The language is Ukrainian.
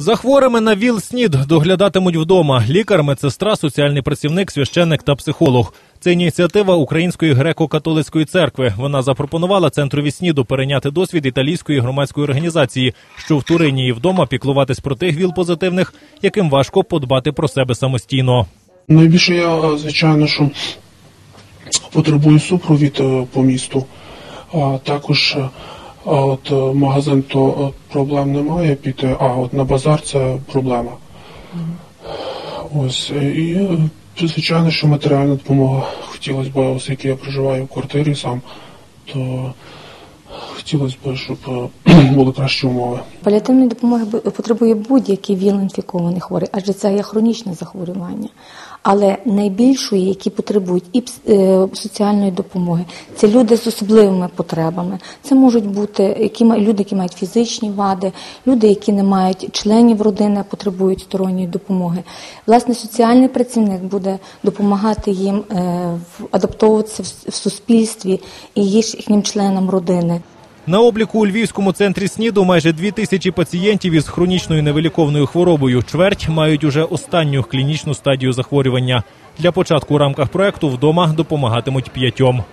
За хворими на ВІЛ-СНІД доглядатимуть вдома лікар, медсестра, соціальний працівник, священник та психолог. Це ініціатива Української греко-католицької церкви. Вона запропонувала центрові СНІДу перейняти досвід італійської громадської організації, що в Турині і вдома піклуватись про тих ВІЛ-позитивних, яким важко подбати про себе самостійно. Найбільше я, е, звичайно, що потребую супровід е, по місту. А також е, а от е, магазин то е, проблем немає піти, а от на базар це проблема. Ось е, і звичайно, що матеріальна допомога хотілося б, оскільки я проживаю в квартирі сам, то хотілося б, щоб е, були кращі умови. Паліативної допомоги потребує будь-який ВІЛ-інфікований хворий, адже це є хронічне захворювання. Але найбільшої, які потребують і е, соціальної допомоги, це люди з особливими потребами. Це можуть бути які люди, які мають фізичні вади, люди, які не мають членів родини, потребують сторонньої допомоги. Власне, соціальний працівник буде допомагати їм е, адаптовуватися в суспільстві і їхнім членам родини. На обліку у Львівському центрі СНІДу майже дві тисячі пацієнтів із хронічною невиліковною хворобою. Чверть мають уже останню клінічну стадію захворювання. Для початку у рамках проекту вдома допомагатимуть п'ятьом.